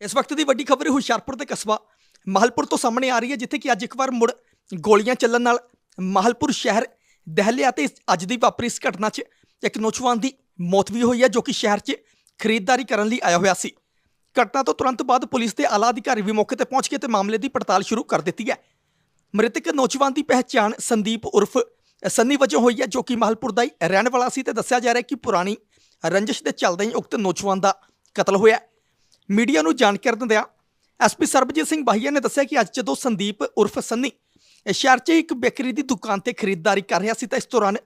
ਇਸ ਵਕਤ ਦੀ ਵੱਡੀ ਖਬਰ ਹੁਸ਼ਿਆਰਪੁਰ ਦੇ ਕਸਬਾ। ਮਾਹਲਪੁਰ ਤੋਂ ਸਾਹਮਣੇ ਆ ਰਹੀ ਹੈ, ਜਿੱਥੇ ਕਿ ਅੱਜ ਇੱਕ ਵਾਰ ਮੁੜ ਗੋਲੀਆਂ ਚੱਲਣ ਨਾਲ ਮਾਹਲਪੁਰ ਸ਼ਹਿਰ ਦਹਿਲਿਆ ਤੇ ਅੱਜ ਦੀ ਵਾਪਰੀ ਇਸ ਘਟਨਾ 'ਚ ਇੱਕ ਨੌਜਵਾਨ ਦੀ ਮੌਤ ਵੀ ਹੋਈ ਹੈ, ਜੋ ਕਿ ਸ਼ਹਿਰ 'ਚ ਖਰੀਦਦਾਰੀ ਕਰਨ ਲਈ ਆਇਆ ਹੋਇਆ ਸੀ। ਘਟਨਾ ਤੋਂ ਤੁਰੰਤ ਬਾਅਦ ਪੁਲਿਸ ਦੇ ਆਲਾ ਅਧਿਕਾਰੀ ਵੀ ਮੌਕੇ ਤੇ ਪਹੁੰਚ ਕੇ ਤੇ ਮਾਮਲੇ ਦੀ ਪੜਤਾਲ ਸ਼ੁਰੂ ਕਰ ਦਿੱਤੀ ਹੈ। ਮ੍ਰਿਤਕ ਨੌਜਵਾਨ ਦੀ ਪਹਿਚਾਣ ਸੰਦੀਪ ਉਰਫ ਸੰਨੀ ਵਜੋਂ ਹੋਈ ਹੈ, ਜੋ ਕਿ ਮਾਹਲਪੁਰ ਦਾ ਹੀ ਰਹਿਣ ਵਾਲਾ ਸੀ ਤੇ ਦੱਸਿਆ ਜਾ ਰਿਹਾ ਹੈ ਕਿ ਪੁਰਾਣੀ ਰੰਜਿਸ਼ ਦੇ ਚੱਲਦੇ ਹੀ ਉਕਤ ਨੌਜਵਾਨ ਦਾ ਕਤਲ ਹੋਇਆ ਹੈ। ਮੀਡੀਆ ਨੂੰ ਜਾਣਕਾਰੀ ਦਿੰਦਿਆਂ ਐਸਪੀ ਸਰਬਜੀਤ ਸਿੰਘ ਬਾਹੀਆ ਨੇ ਦੱਸਿਆ ਕਿ ਅੱਜ ਜਦੋਂ ਸੰਦੀਪ ਉਰਫ ਸੰਨੀ ਸ਼ਹਿਰ 'ਚ ਇੱਕ ਬੇਕਰੀ ਦੀ ਦੁਕਾਨ ਤੇ ਖਰੀਦਦਾਰੀ ਕਰ ਰਿਹਾ ਸੀ ਤਾਂ ਇਸ ਦੌਰਾਨ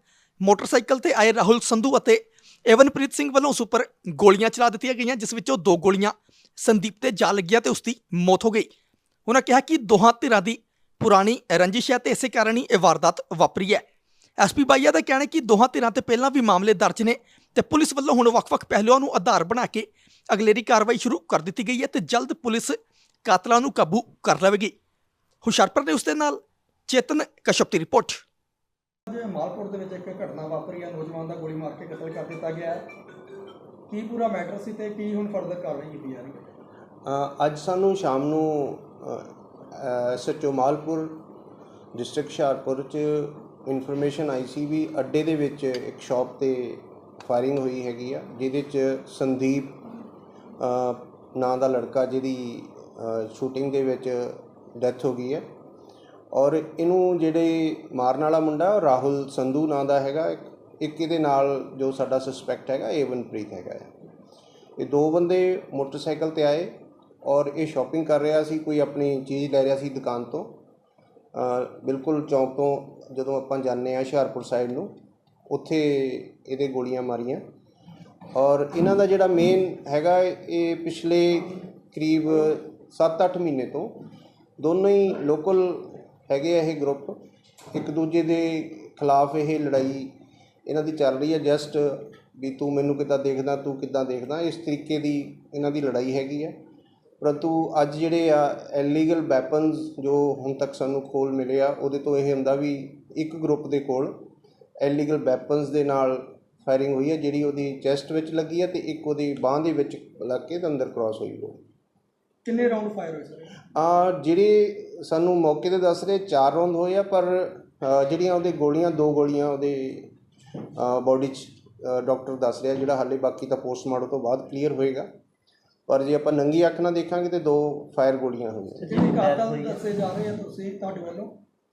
ਮੋਟਰਸਾਈਕਲ ਤੇ ਆਏ ਰਾਹੁਲ ਸੰਧੂ ਅਤੇ ਏਵਨਪ੍ਰੀਤ ਸਿੰਘ ਵੱਲੋਂ ਉਸ ਉੱਪਰ ਗੋਲੀਆਂ ਚਲਾ ਦਿੱਤੀਆਂ ਗਈਆਂ, ਜਿਸ ਵਿੱਚੋਂ ਦੋ ਗੋਲੀਆਂ ਸੰਦੀਪ ਤੇ ਜਾ ਲੱਗੀਆਂ ਤੇ ਉਸ ਦੀ ਮੌਤ ਹੋ ਗਈ। ਉਹਨਾਂ ਕਿਹਾ ਕਿ ਦੋਹਾਂ ਧਿਰਾਂ ਦੀ ਪੁਰਾਣੀ ਰੰਜਿਸ਼ ਹੈ ਤੇ ਇਸੇ ਕਾਰਨ ਹੀ ਇਹ ਵਾਰਦਾਤ ਵਾਪਰੀ ਹੈ। ਐਸਪੀ ਬਾਈਆ ਦਾ ਕਹਿਣਾ ਹੈ ਕਿ ਦੋਹਾਂ ਧਿਰਾਂ ਤੇ ਪਹਿਲਾਂ ਵੀ ਮਾਮਲੇ ਦਰਜ ਨੇ ਤੇ ਪੁਲਿਸ ਵੱਲੋਂ ਹੁਣ ਵੱਖ-ਵੱਖ ਪਹਿਲੂਆਂ ਨੂੰ ਆਧਾਰ ਬਣਾ ਕੇ ਅਗਲੇਰੀ ਕਾਰਵਾਈ ਸ਼ੁਰੂ ਕਰ ਦਿੱਤੀ ਗਈ ਹੈ ਤੇ ਜਲਦ ਪੁਲਿਸ ਕਾਤਲਾਂ ਨੂੰ ਕਾਬੂ ਕਰ ਲਵੇਗੀ। ਹੁਸ਼ਿਆਰਪੁਰ ਨੇ ਉਸ ਦੇ ਨਾਲ ਚੇਤਨ ਕਸ਼ਪ ਦੀ ਰਿਪੋਰਟ। ਅੱਜ ਮਾਲਪੁਰ ਦੇ ਵਿੱਚ ਇੱਕ ਘਟਨਾ ਵਾਪਰੀ ਹੈ। ਨੌਜਵਾਨ ਦਾ ਗੋਲੀ ਮਾਰ ਕੇ ਕਤਲ ਕਰ ਦਿੱਤਾ ਗਿਆ ਹੈ। ਕੀ ਪੂਰਾ ਮੈਟਰ ਸੀ ਤੇ ਕੀ ਹੁਣ ਫਰਦਰ ਕਾਰਵਾਈ ਕੀਤੀ ਜਾ ਰਹੀ ਹੈ? ਅ, ਅੱਜ ਸਾਨੂੰ ਸ਼ਾਮ ਨੂੰ ਸੱਚੋ ਮਾਲਪੁਰ ਡਿਸਟ੍ਰਿਕਟ ਹੁਸ਼ਿਆਰਪੁਰ ਚ ਇਨਫੋਰਮੇਸ਼ਨ ਆਈ ਸੀ ਵੀ ਅੱਡੇ ਦੇ ਵਿੱਚ ਇੱਕ ਸ਼ਾਪ ਤੇ ਫਾਇਰਿੰਗ ਹੋਈ ਹੈਗੀ ਆ ਜਿਹਦੇ ਚ ਸੰਦੀਪ ਨਾਂ ਦਾ ਲੜਕਾ ਜਿਹਦੀ ਸ਼ੂਟਿੰਗ ਦੇ ਵਿੱਚ ਡੈਥ ਹੋ ਗਈ ਹੈ। ਔਰ ਇਹਨੂੰ ਜਿਹੜੇ ਮਾਰਨ ਵਾਲਾ ਮੁੰਡਾ ਉਹ ਰਾਹੁਲ ਸੰਧੂ ਨਾਂ ਦਾ ਹੈਗਾ। ਇੱਕ- ਇੱਕ ਇਹਦੇ ਨਾਲ ਜੋ ਸਾਡਾ ਸਸਪੈਕਟ ਹੈਗਾ ਏਵਨਪ੍ਰੀਤ ਹੈਗਾ ਹੈ। ਇਹ ਦੋ ਬੰਦੇ ਮੋਟਰਸਾਈਕਲ ਤੇ ਆਏ ਔਰ ਇਹ ਸ਼ਾਪਿੰਗ ਕਰ ਰਿਹਾ ਸੀ, ਕੋਈ ਆਪਣੀ ਚੀਜ਼ ਲੈ ਰਿਹਾ ਸੀ ਦੁਕਾਨ ਤੋਂ। ਬਿਲਕੁਲ ਚੌਂਕ ਤੋਂ ਜਦੋਂ ਆਪਾਂ ਜਾਂਦੇ ਆ ਹੁਸ਼ਿਆਰਪੁਰ ਸਾਈਡ ਨੂੰ, ਉੱਥੇ ਇਹਦੇ ਗੋਲੀਆਂ ਮਾਰੀਆਂ। ਔਰ ਇਹਨਾਂ ਦਾ ਜਿਹੜਾ ਮੇਨ ਹੈਗਾ ਇਹ ਪਿਛਲੇ ਕਰੀਬ 7-8 ਮਹੀਨੇ ਤੋਂ ਦੋਨੋਂ ਹੀ ਲੋਕਲ ਹੈਗੇ ਆ ਇਹ ਗਰੁੱਪ ਇੱਕ ਦੂਜੇ ਦੇ ਖਿਲਾਫ ਇਹ ਲੜਾਈ ਇਹਨਾਂ ਦੀ ਚੱਲ ਰਹੀ ਹੈ ਜਸਟ ਵੀ ਤੂੰ ਮੈਨੂੰ ਕਿੱਦਾਂ ਦੇਖਦਾ, ਤੂੰ ਕਿੱਦਾਂ ਦੇਖਦਾ, ਇਸ ਤਰੀਕੇ ਦੀ ਇਹਨਾਂ ਦੀ ਲੜਾਈ ਹੈਗੀ ਹੈ ਪਰੰਤੂ ਅੱਜ ਜਿਹੜੇ ਆ ਇਲੀਗਲ ਵੈਪਨਸ ਜੋ ਹੁਣ ਤੱਕ ਸਾਨੂੰ ਖੋਲ ਮਿਲੇ ਆ, ਉਹਦੇ ਤੋਂ ਇਹ ਹੁੰਦਾ ਵੀ ਇੱਕ ਗਰੁੱਪ ਦੇ ਕੋਲ ਇਲੀਗਲ ਵੈਪਨਸ ਦੇ ਨਾਲ ਫਾਇਰਿੰਗ ਹੋਈ ਹੈ ਜਿਹੜੀ ਉਹਦੀ ਚੈਸਟ ਵਿੱਚ ਲੱਗੀ ਹੈ ਤੇ ਇੱਕ ਉਹਦੀ ਬਾਹ ਦੇ ਵਿੱਚ ਲੱਗ ਕੇ ਤੇ ਅੰਦਰ ਕ੍ਰਾਸ ਹੋਈ ਉਹ। ਕਿੰਨੇ ਰਾਉਂਡ ਫਾਇਰ ਹੋਏ ਸਰ? ਆ ਜਿਹੜੇ ਸਾਨੂੰ ਮੌਕੇ ਤੇ ਦੱਸ ਰਹੇ ਚਾਰ ਰੌਂਦ ਹੋਏ ਆ ਪਰ ਅ, ਜਿਹੜੀਆਂ ਉਹਦੇ ਗੋਲੀਆਂ ਦੋ ਗੋਲੀਆਂ ਉਹਦੇ ਬਾਡੀ 'ਚ ਡਾਕਟਰ ਦੱਸ ਰਿਹਾ ਜਿਹੜਾ ਹਾਲੇ ਬਾਕੀ ਤਾਂ ਪੋਸਟਮਾਰਟਮ ਤੋਂ ਬਾਅਦ ਕਲੀਅਰ ਹੋਏਗਾ। ਪਰ ਜੇ ਆਪਾਂ ਨੰਗੀ ਅੱਖ ਨਾਲ ਦੇਖਾਂਗੇ ਤੇ ਦੋ ਫਾਇਰ ਗੋਲੀਆਂ ਹੋਈਆਂ। ਜਿਹੜੇ ਕਾਤਲ ਦੱਸੇ ਜਾ ਰਹੇ ਆ ਤੁਸੀਂ ਤੁਹਾਡੇ ਵੱਲੋਂ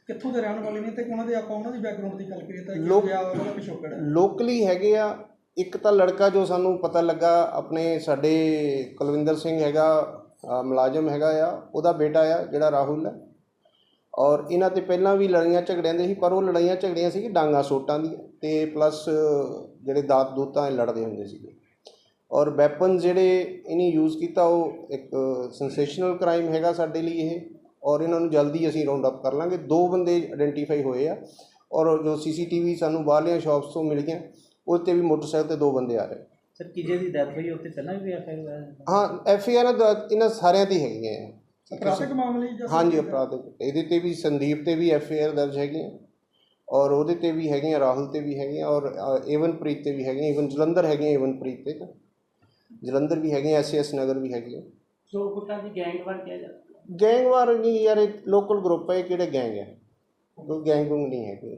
ਕਿੱਥੋਂ ਦੇ ਰਹਿਣ ਵਾਲੇ ਨੇ ਤੇ ਉਹਨਾਂ ਦੇ ਆਪਾਂ ਉਹਨਾਂ ਦੀ ਬੈਕਗ੍ਰਾਉਂਡ ਦੀ ਗੱਲ ਕਰੀਏ ਤਾਂ ਕੀ ਲੋਕ- ਉਹਨਾਂ ਦਾ ਪਿਛੋਕੜ ਹੈ। ਲੋਕਲੀ ਹੈਗੇ ਆ ਇੱਕ ਤਾਂ ਲੜਕਾ ਜੋ ਸਾਨੂੰ ਪਤਾ ਲੱਗਾ ਆਪਣੇ ਸਾਡੇ ਕੁਲਵਿੰਦਰ ਸਿੰਘ ਹੈਗਾ ਅ, ਮੁਲਾਜ਼ਮ ਹੈਗਾ ਆ ਉਹਦਾ ਬੇਟਾ ਆ ਜਿਹੜਾ ਰਾਹੁਲ ਹੈ। ਔਰ ਇਹਨਾਂ ਤੇ ਪਹਿਲਾਂ ਵੀ ਲੜਾਈਆਂ ਝਗੜਿਆਂ ਦੇ ਸੀ ਪਰ ਉਹ ਲੜਾਈਆਂ ਝਗੜੀਆਂ ਸੀ ਕਿ ਡਾਂਗਾ ਸੋਟਾਂ ਦੀ ਤੇ ਪਲੱਸ ਜਿਹੜੇ ਦਾਤ ਦੂਤਾਂ ਇਹ ਲੜਦੇ ਹੁੰਦੇ ਸੀਗੇ। ਔਰ ਵੈਪਨ ਜਿਹੜੇ ਇਹਨੇ ਯੂਜ਼ ਕੀਤਾ ਉਹ ਇੱਕ ਸੈਂਸੇਸ਼ਨਲ ਕ੍ਰਾਈਮ ਹੈਗਾ ਸਾਡੇ ਲਈ ਇਹ। ਔਰ ਇਹਨਾਂ ਨੂੰ ਜਲਦੀ ਅਸੀਂ ਰਾਉਂਡ ਅਪ ਕਰ ਲਾਂਗੇ। ਦੋ ਬੰਦੇ ਆਇਡੈਂਟੀਫਾਈ ਹੋਏ ਆ ਔਰ ਜੋ ਸੀਸੀਟੀਵੀ ਸਾਨੂੰ ਬਾਹਰਲੀਆਂ ਸ਼ਾਪਸ ਤੋਂ ਮਿਲ ਗਈਆਂ ਉਹ 'ਤੇ ਵੀ ਮੋਟਰਸਾਈਕਲ ਤੇ ਦੋ ਬੰਦੇ ਆ ਰਹੇ। ਸਰ ਕੀ ਜਿਹਦੀ ਡੈਥ ਹੋਈ? ਉੱਥੇ ਪਹਿਲਾਂ ਵੀ ਐਫਆਈਆਰ ਹੋਇਆ ਹੈ? ਐਫ ਆਈ ਆਰ ਇਹਨਾਂ ਸਾਰਿਆਂ ਤੇ ਹੈਗੀਆਂ ਆ। ਅਪਰਾਧਿਕ ਮਾਮਲੇ ਜਾਂ ਹਾਂਜੀ ਅਪਰਾਧਿਕ। ਇਹਦੇ ਤੇ ਵੀ ਸੰਦੀਪ ਤੇ ਵੀ ਐਫ ਆਈ ਆਰ ਦਰਜ ਹੈਗੀਆਂ। ਔਰ ਉਹਦੇ ਤੇ ਵੀ ਹੈਗੀਆਂ ਰਾਹੁਲ ਤੇ ਵੀ ਹੈਗੀਆਂ ਔਰ ਏਵਨਪ੍ਰੀਤ ਤੇ ਵੀ ਹੈਗੀਆਂ। ਈਵਨ ਜਲੰਧਰ ਹੈਗੀਆਂ ਏਵਨਪ੍ਰੀਤ ਤੇ। ਤਾਂ। ਜਲੰਧਰ ਵੀ ਹੈਗੀਆਂ ਐਸ ਨਗਰ ਵੀ ਹੈਗੀਆਂ ਸੋ ਗੁੱਟਾਂ ਦੀ ਗੈਂਗਵਾਰ ਕਿਹਾ ਜਾਂਦਾ ਗੈਂਗਵਾਰ ਨਹੀਂ ਯਾਰ ਇਹ ਲੋਕਲ ਗਰੁੱਪ ਹੈ, ਇਹ ਕਿਹੜੇ ਗੈਂਗ ਹੈ? ਕੋਈ ਗੈਂਗ ਗੁੰਗ ਨਹੀਂ ਹੈ ਕੋਈ।